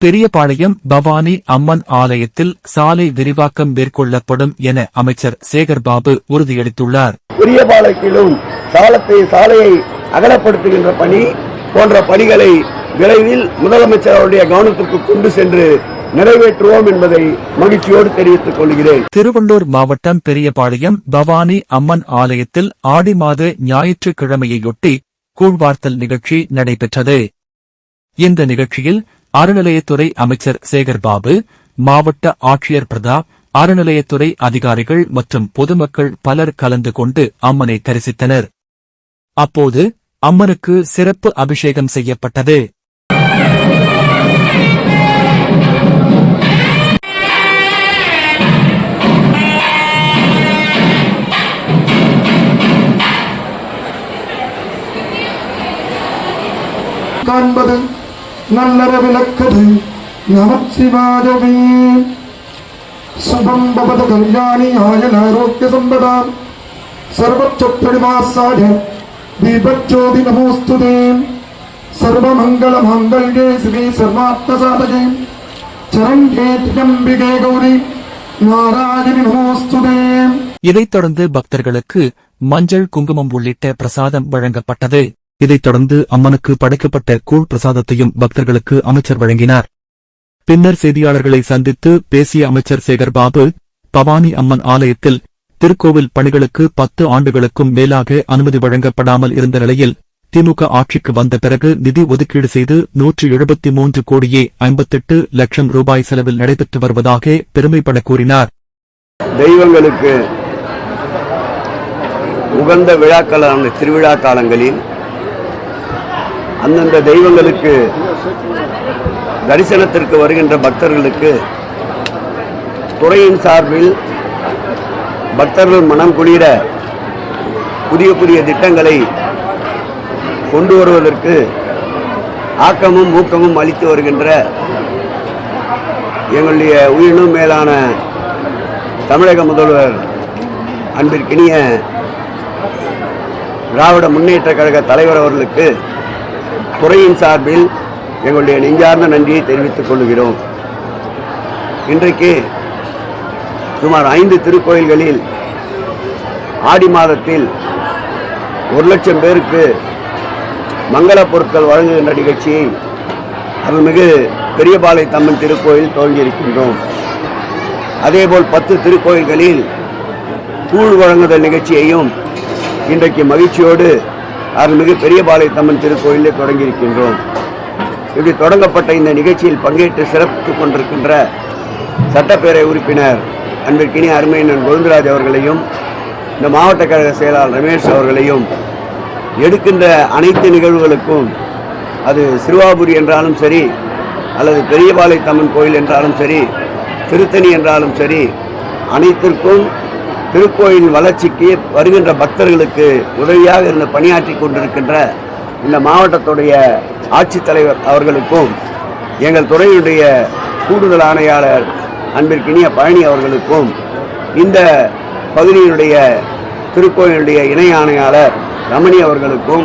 பெரியபாளையம் பவானி அம்மன் ஆலயத்தில் சாலை விரிவாக்கம் மேற்கொள்ளப்படும் என அமைச்சர் சேகர்பாபு உறுதியளித்துள்ளார். பெரியபாளையத்திலும் சாலத்தை சாலையை அகலப்படுத்துகின்ற பணி போன்ற பணிகளை விரைவில் முதலமைச்சர் அவருடைய கவனத்திற்கு கொண்டு சென்று நிறைவேற்றுவோம் என்பதை மகிழ்ச்சியோடு தெரிவித்துக் கொள்கிறேன். திருவள்ளூர் மாவட்டம் பெரியபாளையம் பவானி அம்மன் ஆலயத்தில் ஆடி மாத ஞாயிற்றுக்கிழமையொட்டி கூழ்வார்த்தல் நிகழ்ச்சி நடைபெற்றது. இந்த நிகழ்ச்சியில் அறநிலையத்துறை அமைச்சர் சேகர்பாபு மாவட்ட ஆட்சியர் பிரதாப் அறநிலையத்துறை அதிகாரிகள் மற்றும் பொதுமக்கள் பலர் கலந்து கொண்டு அம்மனை தரிசித்தனர். அப்போது அம்மனுக்கு சிறப்பு அபிஷேகம் செய்யப்பட்டது. காண்பது நல்லற விளக்கது நமச்சிவாயவே சுபம் பவது கல்யாணி ஆயன ஆரோக்கிய சம்பதாம் சர்வச்சொத்தடிவாசாய தீபஜோதி நமோஸ்துதே சர்வமங்கள மாங்கல்யே சிவே சர்வார்த்த சாதகே சரண்யே திரியம்பிகே கௌரி நாராயணி நமோஸ்துதே இதைத் தொடர்ந்து பக்தர்களுக்கு மஞ்சள் குங்குமம் உள்ளிட்ட பிரசாதம் வழங்கப்பட்டது இதைத் தொடர்ந்து அம்மனுக்கு படைக்கப்பட்ட கூழ் பிரசாதத்தையும் பக்தர்களுக்கு அமைச்சர் வழங்கினார். பின்னர் செய்தியாளர்களை சந்தித்து பேசிய அமைச்சர் சேகர்பாபு பவானி அம்மன் ஆலயத்தில் திருக்கோவில் பணிகளுக்கு பத்து ஆண்டுகளுக்கும் மேலாக அனுமதி வழங்கப்படாமல் இருந்த நிலையில் திமுக ஆட்சிக்கு வந்த பிறகு நிதி ஒதுக்கீடு செய்து நூற்று எழுபத்தி மூன்று கோடியே ஐம்பத்தெட்டு லட்சம் ரூபாய் செலவில் நடைபெற்று வருவதாக பெருமைப்பட கூறினார். தெய்வங்களுக்கு உகந்த விழாக்களான திருவிழா காலங்களில் அந்தந்த தெய்வங்களுக்கு தரிசனத்திற்கு வருகின்ற பக்தர்களுக்கு துறையின் சார்பில் பக்தர்கள் மனம் குளிர புதிய புதிய திட்டங்களை கொண்டு வருவதற்கு ஆக்கமும் ஊக்கமும் அளித்து வருகின்ற எங்களுடைய உயிரினும் மேலான தமிழக முதல்வர் அன்பிற்கினிய திராவிட முன்னேற்ற கழக தலைவர் அவர்களுக்கு துறையின் சார்பில் எங்களுடைய நெஞ்சார்ந்த நன்றியை தெரிவித்துக் கொள்கிறோம். இன்றைக்கு சுமார் ஐந்து திருக்கோயில்களில் ஆடி மாதத்தில் ஒரு லட்சம் பேருக்கு மங்கள பொருட்கள் வழங்குகின்ற நிகழ்ச்சியை அருள்மிகு பெரியபாளையத்தம்மன் திருக்கோயில் துவங்கியிருக்கின்றோம். அதேபோல் பத்து திருக்கோயில்களில் கூழ் வழங்குதல் நிகழ்ச்சியையும் இன்றைக்கு மகிழ்ச்சியோடு அருள்மிகு பெரியபாளையத்தம்மன் திருக்கோயிலில் தொடங்கியிருக்கின்றோம். இப்படி தொடங்கப்பட்ட இந்த நிகழ்ச்சியில் பங்கேற்று சிறப்பித்துக் கொண்டிருக்கின்ற சட்டப்பேரவை உறுப்பினர் அன்பிற்கினி அருமையினன் கோவிந்தராஜ் அவர்களையும் இந்த மாவட்ட கழக செயலாளர் ரமேஷ் அவர்களையும் எடுக்கின்ற அனைத்து நிகழ்வுகளுக்கும் அது சிறுவாபுரி என்றாலும் சரி அல்லது பெரியபாளையத்தம்மன் கோயில் என்றாலும் சரி திருத்தணி என்றாலும் சரி அனைத்திற்கும் திருக்கோயில் வளர்ச்சிக்கு வருகின்ற பக்தர்களுக்கு உதவியாக இருந்து பணியாற்றி கொண்டிருக்கின்ற இந்த மாவட்டத்துடைய ஆட்சித்தலைவர் அவர்களுக்கும் எங்கள் துறையினுடைய கூடுதல் ஆணையாளர் அன்பிற்கினிய பழனி அவர்களுக்கும் இந்த பகுதியினுடைய திருக்கோயிலுடைய இணை ஆணையாளர் ரமணி அவர்களுக்கும்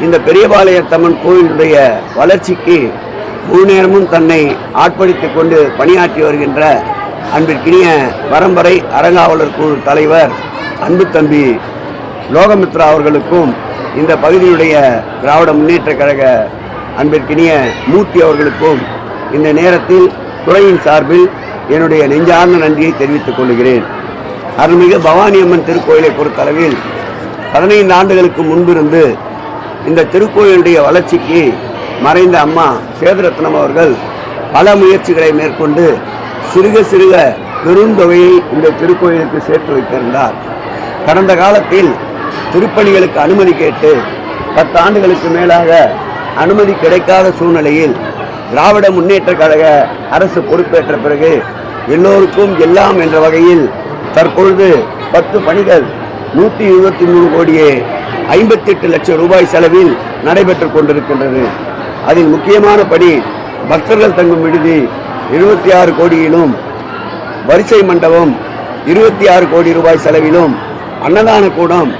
இந்த பெரியபாளையத்தம்மன் கோயிலுடைய வளர்ச்சிக்கு முழு நேரமும் தன்னை ஆட்படுத்திக் கொண்டு பணியாற்றி வருகின்ற அன்பிற்கினிய பரம்பரை அறங்காவலர் குழு தலைவர் அன்பு தம்பி லோகமித்ரா அவர்களுக்கும் இந்த பகுதியுடைய திராவிட முன்னேற்ற கழக அன்பிற்கினிய மூர்த்தி அவர்களுக்கும் இந்த நேரத்தில் துறையின் சார்பில் என்னுடைய நெஞ்சார்ந்த நன்றியை தெரிவித்துக் கொள்கிறேன். அருள்மிகு பவானி அம்மன் திருக்கோயிலை பொறுத்தளவில் பதினைந்து ஆண்டுகளுக்கு முன்பிருந்து இந்த திருக்கோயிலுடைய வளர்ச்சிக்கு மறைந்த அம்மா சேதுரத்னம் அவர்கள் பல முயற்சிகளை மேற்கொண்டு சிறுக சிறுக பெருந்தொகையை இந்த திருக்கோயிலுக்கு சேர்த்து வைத்திருந்தார். கடந்த காலத்தில் திருப்பணிகளுக்கு அனுமதி கேட்டு பத்து ஆண்டுகளுக்கு மேலாக அனுமதி கிடைக்காத சூழ்நிலையில் திராவிட முன்னேற்ற கழக அரசு பொறுப்பேற்ற பிறகு எல்லோருக்கும் எல்லாம் என்ற வகையில் தற்பொழுது பத்து பணிகள் நூற்றி இருபத்தி மூணு கோடியே ஐம்பத்தெட்டு லட்சம் ரூபாய் செலவில் நடைபெற்று கொண்டிருக்கின்றது. அதில் முக்கியமான படி பக்தர்கள் தங்கும் விடுதி இருபத்தி ஆறு கோடியிலும் வரிசை மண்டபம் இருபத்தி ஆறு கோடி ரூபாய் செலவிலும் அன்னதான கூடம்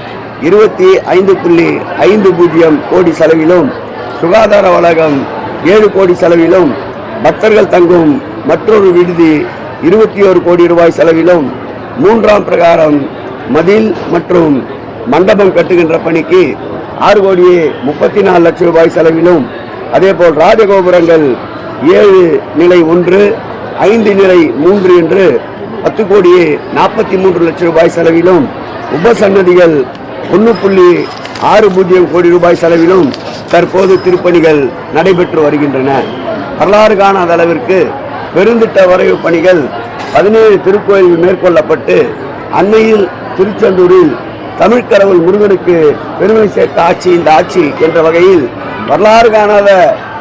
இருபத்தி ஐந்து புள்ளி ஐந்து பூஜ்ஜியம் கோடி செலவிலும் சுகாதார வளாகம் ஏழு கோடி செலவிலும் பக்தர்கள் தங்கும் மற்றொரு விடுதி இருபத்தி ஒரு கோடி ரூபாய் செலவிலும் மூன்றாம் பிரகாரம் மதில் மற்றும் மண்டபம் கட்டுகின்ற பணிக்கு ஆறு கோடியே முப்பத்தி நாலு லட்சம் ரூபாய் செலவிலும் அதேபோல் ராஜகோபுரங்கள் ஏழு நிலை ஒன்று ஐந்து நிலை மூன்று என்று பத்து கோடியே நாற்பத்தி மூன்று லட்சம் ரூபாய் செலவிலும் உபசன்னதிகள் ஒன்று புள்ளி ஆறு பூஜ்ஜியம் கோடி ரூபாய் செலவிலும் தற்போது திருப்பணிகள் நடைபெற்று வருகின்றன. வரலாறு காணாத அளவிற்கு பெருந்திட்ட வரைவு பணிகள் பதினேழு திருக்கோயில் மேற்கொள்ளப்பட்டு அன்னையில் திருச்செந்தூரில் தமிழ்கடவுள் முருகனுக்கு பெருமை சேர்த்த ஆட்சி இந்த ஆட்சி என்ற வகையில் வரலாறு காணாத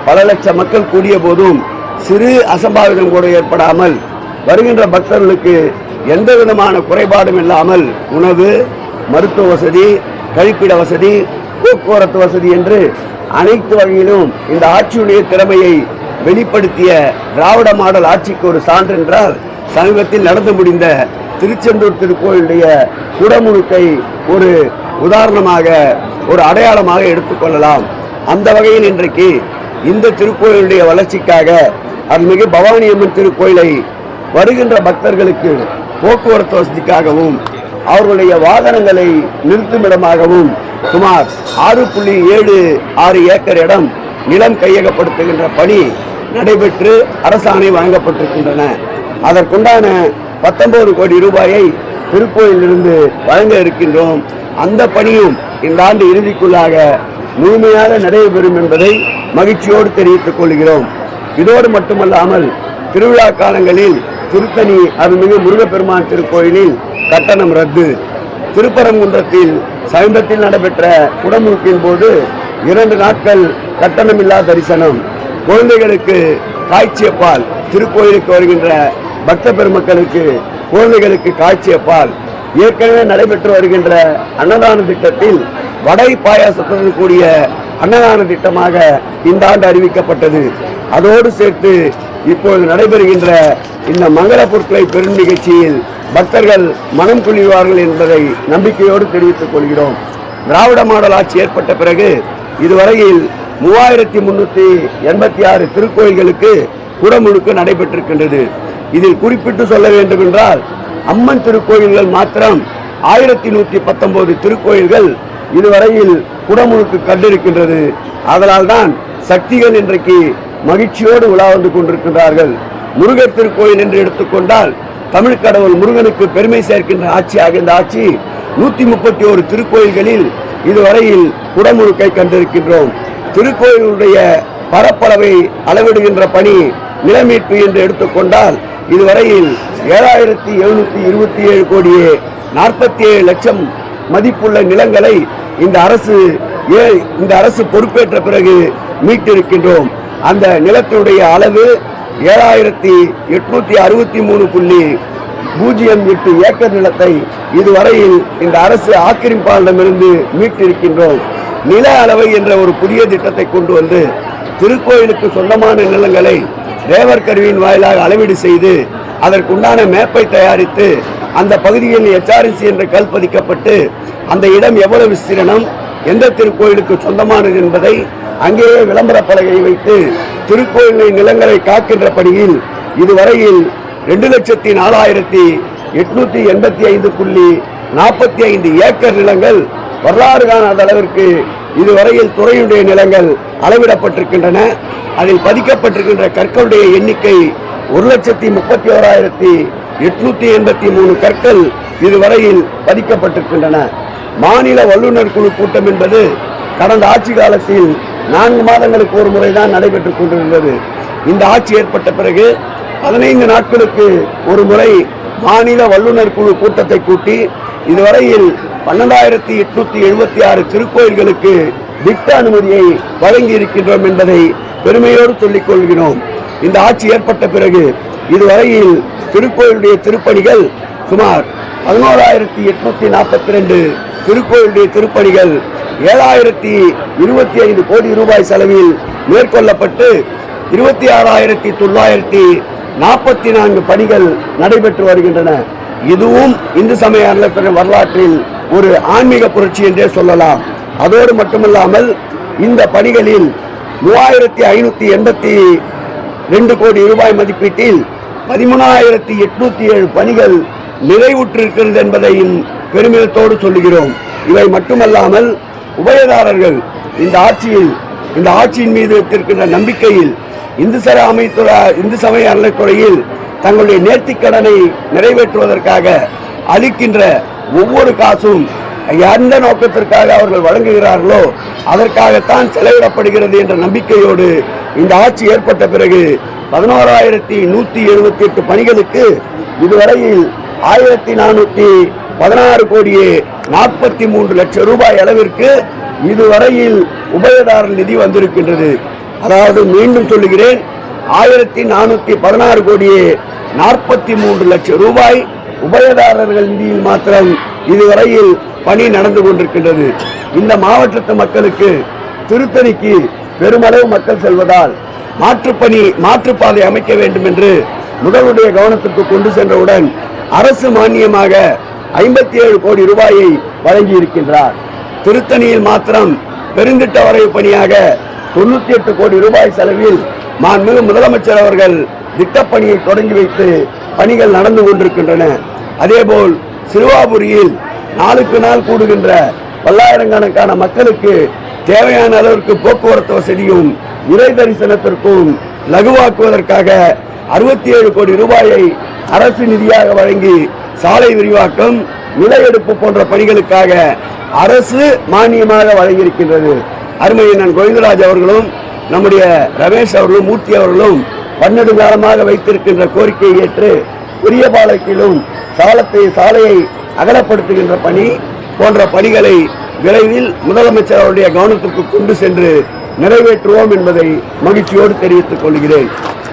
பல லட்சம் மக்கள் கூடிய போதும் சிறு அசம்பாவிதம் கூட ஏற்படாமல் வருகின்ற பக்தர்களுக்கு எந்த விதமான குறைபாடும் இல்லாமல் உணவு மருத்துவ வசதி கழிப்பிட வசதி போக்குவரத்து வசதி என்று அனைத்து வகையிலும் இந்த ஆட்சியுடைய திறமையை வெளிப்படுத்திய திராவிட மாடல் ஆட்சிக்கு ஒரு சான்று என்றால் சமீபத்தில் நடந்து முடிந்த திருச்செந்தூர் திருக்கோயிலுடைய குடமுழுக்கை ஒரு உதாரணமாக ஒரு அடையாளமாக எடுத்துக்கொள்ளலாம் அந்த வகையில் இன்றைக்கு இந்த திருக்கோயிலுடைய வளர்ச்சிக்காக அருள்மிகு பவானி அம்மன் திருக்கோயிலை வருகின்ற பக்தர்களுக்கு போக்குவரத்து வசதிக்காகவும் அவர்களுடைய வாகனங்களை நிறுத்துமிடமாகவும் சுமார் ஆறு புள்ளி ஏழு ஆறு ஏக்கர் இடம் நிலம் கையகப்படுத்துகின்ற பணி நடைபெற்று அரசாணை வழங்கப்பட்டிருக்கின்றன. அதற்குண்டான பத்தொன்பது கோடி ரூபாயை திருக்கோயிலிருந்து வழங்க இருக்கின்றோம். அந்த பணியும் இந்த ஆண்டு இறுதிக்குள்ளாக முழுமையாக நடைபெறும் என்பதை மகிழ்ச்சியோடு தெரிவித்துக் கொள்கிறோம். இதோடு மட்டுமல்லாமல் திருவிழா காலங்களில் திருத்தணி அருள்மிகு முருகப்பெருமான் திருக்கோயிலில் கட்டணம் ரத்து. திருப்பரங்குன்றத்தில் சமீபத்தில் நடைபெற்ற குடமுழுப்பின் போது இரண்டு நாட்கள் கட்டணமில்லா தரிசனம். குழந்தைகளுக்கு காய்ச்சிய பால் திருக்கோயிலுக்கு வருகின்ற பக்த பெருமக்களுக்கு குழந்தைகளுக்கு காய்ச்சிய பால் ஏற்கனவே நடைபெற்று வருகின்ற அன்னதான திட்டத்தில் வடை பாயாசத்துடன் கூடிய அன்னதான திட்டமாக இந்த ஆண்டு அறிவிக்கப்பட்டது. அதோடு சேர்த்து இப்பொழுது நடைபெறுகின்ற இந்த மங்கள பொருட்களை பெரும் நிகழ்ச்சியில் பக்தர்கள் மனம் குளிர்வார்கள் என்பதை நம்பிக்கையோடு தெரிவித்துக் கொள்கிறோம். திராவிட மாடல் ஆட்சி ஏற்பட்ட பிறகு இதுவரையில் மூவாயிரத்தி முன்னூற்றி எண்பத்தி ஆறு திருக்கோயில்களுக்கு குடமுழுக்கு நடைபெற்றிருக்கின்றது. இதில் குறிப்பிட்டு சொல்ல வேண்டும் என்றால் அம்மன் திருக்கோயில்கள் மாத்திரம் ஆயிரத்தி நூத்தி பத்தொன்பது திருக்கோயில்கள் இதுவரையில் குடமுழுக்கு கண்டிருக்கின்றது. அதனால் தான் சக்திகள் இன்றைக்கு மகிழ்ச்சியோடு உலா வந்து கொண்டிருக்கின்றார்கள். முருகர் திருக்கோயில் என்று எடுத்துக்கொண்டால் தமிழ் கடவுள் முருகனுக்கு பெருமை சேர்க்கின்ற ஆட்சியாக இந்த ஆட்சி நூத்தி முப்பத்தி ஒரு திருக்கோயில்களில் இதுவரையில் குடமுழுக்கை கண்டிருக்கின்றோம். திருக்கோயிலுடைய பரப்பளவை அளவிடுகின்ற பணி நிலமீட்பு என்று எடுத்துக்கொண்டால் இதுவரையில் ஏழாயிரத்தி எழுநூத்தி இருபத்தி ஏழு கோடியே நாற்பத்தி ஏழு லட்சம் மதிப்புள்ள நிலங்களை இந்த அரசு ஏ- இந்த அரசு பொறுப்பேற்ற பிறகு மீட்டிருக்கின்றோம். அந்த நிலத்தினுடைய அளவு ஏழாயிரத்தி எட்நூத்தி அறுபத்தி மூணு புள்ளி பூஜ்ஜியம் எட்டு ஏக்கர் நிலத்தை இதுவரையில் இந்த அரசு ஆக்கிரமிப்பாளரிடமிருந்து மீட்டிருக்கின்றோம். நில அளவை என்ற ஒரு புதிய திட்டத்தை கொண்டு வந்து திருக்கோயிலுக்கு சொந்தமான நிலங்களை தேவர் கருவியின் வாயிலாக அளவீடு செய்து அதற்குண்டான மேப்பை தயாரித்து அந்த பகுதியில் எச்ஆர்என்சி என்ற கல் பதிக்கப்பட்டு அந்த இடம் எவ்வளவு விஸ்தீரணம் எந்த திருக்கோயிலுக்கு சொந்தமானது என்பதை அங்கேயே விளம்பர பலகை வைத்து திருக்கோயிலை நிலங்களை காக்கின்ற பணியில் இதுவரையில் ரெண்டு லட்சத்தி நாலாயிரத்தி எட்நூத்தி எண்பத்தி ஐந்து புள்ளி நாற்பத்தி ஐந்து ஏக்கர் நிலங்கள் வரலாறு காணாத அளவிற்கு இதுவரையில் துறையுடைய நிலங்கள் அளவிடப்பட்டிருக்கின்றன. அதில் பதிக்கப்பட்டிருக்கின்ற கற்களுடைய எண்ணிக்கை ஒரு லட்சத்தி முப்பத்தி ஓராயிரத்தி எட்நூத்தி எண்பத்தி மூணு கற்கள் இதுவரையில் பதிக்கப்பட்டிருக்கின்றன. மாநில வல்லுநர் குழு கூட்டம் என்பது கடந்த ஆட்சி காலத்தில் நான்கு மாதங்களுக்கு ஒரு முறைதான் நடைபெற்றுக் கொண்டிருந்தது. இந்த ஆட்சி ஏற்பட்ட பிறகு பதினைந்து நாட்களுக்கு ஒரு முறை மாநில வல்லுநர் குழு கூட்டத்தை கூட்டி இதுவரையில் பன்னெண்டாயிரத்தி எட்நூத்தி எழுபத்தி ஆறு திருக்கோயில்களுக்கு திட்ட அனுமதியை வழங்கி இருக்கின்றோம் என்பதை பெருமையோடு சொல்லிக் கொள்கிறோம் இந்த ஆட்சி ஏற்பட்ட பிறகு இதுவரையில் திருக்கோயிலுடைய திருப்பணிகள் சுமார் பதினோராயிரத்தி எட்நூத்தி நாற்பத்தி ரெண்டு திருக்கோயிலுடைய திருப்பணிகள் ஏழாயிரத்தி இருபத்தி ஐந்து கோடி ரூபாய் செலவில் மேற்கொள்ளப்பட்டு இருபத்தி ஆறாயிரத்தி தொள்ளாயிரத்தி நாற்பத்தி நான்கு பணிகள் நடைபெற்று வருகின்றன. இதுவும் இந்து சமய அறநிலையத்துறை வரலாற்றில் ஒரு ஆன்மீக புரட்சி என்றே சொல்லலாம். அதோடு மட்டுமல்லாமல் இந்த பணிகளில் மூவாயிரத்தி ஐநூற்றி எண்பத்தி ரெண்டு கோடி ரூபாய் மதிப்பீட்டில் பதிமூணாயிரத்தி எட்நூத்தி ஏழு பணிகள் நிறைவுற்றிருக்கிறது என்பதையும் பெருமிதத்தோடு சொல்லுகிறோம். இவை மட்டுமல்லாமல் உபயதாரர்கள் இந்த ஆட்சியில் இந்த ஆட்சியின் மீது வைத்திருக்கின்ற நம்பிக்கையில் இந்து சர அமைத்துறை இந்து சமய அறநிலைத்துறையில் தங்களுடைய நேர்த்திக் கடனை நிறைவேற்றுவதற்காக அளிக்கின்ற ஒவ்வொரு காசும் எந்த நோக்கத்திற்காக அவர்கள் வழங்குகிறார்களோ அதற்காகத்தான் செலவிடப்படுகிறது என்ற நம்பிக்கையோடு இந்த ஆட்சி ஏற்பட்ட பிறகு பதினோராயிரத்தி நூற்றி எழுபத்தி எட்டு பணிகளுக்கு இதுவரையில் ஆயிரத்தி நானூற்றி பதினாறு கோடியே நாற்பத்தி மூன்று லட்சம் ரூபாய் அளவிற்கு இதுவரையில் உபயதாரர் நிதி வந்திருக்கின்றது. அதாவது மீண்டும் சொல்லுகிறேன் ஆயிரத்தி நானூற்றி பதினாறு கோடியே நாற்பத்தி மூன்று லட்சம் ரூபாய் உபயதாரர்கள் நிதியில் மாத்திரம் இதுவரையில் பணி நடந்து கொண்டிருக்கின்றது. இந்த மாவட்டத்து மக்களுக்கு திருத்தணிக்கு பெருமளவு மக்கள் செல்வதால் மாற்றுப்பணி மாற்றுப்பாதை அமைக்க வேண்டும் என்று முதல்வருடைய கவனத்திற்கு கொண்டு சென்றவுடன் அரசு மானியமாக ஐம்பத்தி ஏழு கோடி ரூபாயை வழங்கி இருக்கின்றார் திருத்தணியில் மாத்திரம் பெருந்திட்ட வரைவு பணியாக தொண்ணூத்தி எட்டு கோடி ரூபாய் செலவில் மாண்புமிகு முதலமைச்சர் அவர்கள் திட்டப்பணியை தொடங்கி வைத்து பணிகள் நடந்து கொண்டிருக்கின்றன. அதேபோல் சிறுவாபுரியில் நாளுக்கு நாள் கூடுகின்ற பல்லாயிரக்கணக்கான மக்களுக்கு தேவையான அளவிற்கு போக்குவரத்து வசதியும் இறை தரிசனத்திற்கும் லகுவாக்குவதற்காக அறுபத்தி ஏழு கோடி ரூபாயை அரசு நிதியாக வழங்கி சாலை விரிவாக்கம் நில எடுப்பு போன்ற பணிகளுக்காக அரசு மானியமாக வழங்கியிருக்கின்றது. நான் கோவிந்தராஜ் அவர்களும் நம்முடைய ரமேஷ் அவர்களும் மூர்த்தி அவர்களும் பன்னெண்டு காலமாக வைத்திருக்கின்ற கோரிக்கையை ஏற்று பெரியபாளையத்திலும் சாலத்தை சாலையை அகலப்படுத்துகின்ற பணி போன்ற பணிகளை விரைவில் முதலமைச்சர் அவருடைய கவனத்துக்கு கொண்டு சென்று நிறைவேற்றுவோம் என்பதை மகிழ்ச்சியோடு தெரிவித்துக் கொள்கிறேன்.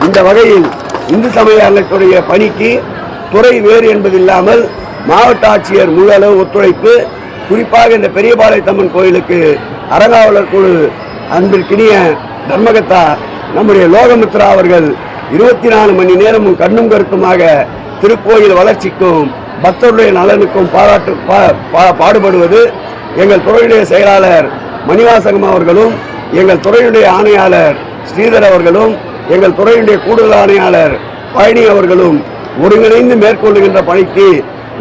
இந்த வகையில் இந்து சமய அறநிலையத்துடைய பணிக்கு துறை வேறு என்பதில்லாமல் மாவட்ட ஆட்சியர் முழு அளவு ஒத்துழைப்பு குறிப்பாக இந்த பெரியபாளையத்தம்மன் கோயிலுக்கு அறங்காவலர் குழு அன்பிற்கினிய தர்மகத்தா நம்முடைய லோகமித்ரா அவர்கள் இருபத்தி நாலு மணி நேரமும் கண்ணும் கருத்துமாக திருக்கோயில் வளர்ச்சிக்கும் பக்தருடைய நலனுக்கும் பாராட்டு பா- பா- பாடுபடுவது எங்கள் துறையுடைய செயலாளர் மணிவாசகம் அவர்களும் எங்கள் துறையுடைய ஆணையாளர் ஸ்ரீதர் அவர்களும் எங்கள் துறையுடைய கூடுதல் ஆணையாளர் பழனி அவர்களும் ஒருங்கிணைந்து மேற்கொள்ளுகின்ற பணிக்கு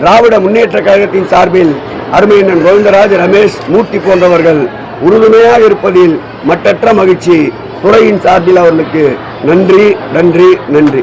திராவிட முன்னேற்ற கழகத்தின் சார்பில் அருமையண்ணன் கோவிந்தராஜ் ரமேஷ் மூர்த்தி போன்றவர்கள் உறுதுணையாக இருப்பதில் மட்டற்ற மகிழ்ச்சி. துறையின் சார்பில் அவர்களுக்கு நன்றி நன்றி நன்றி.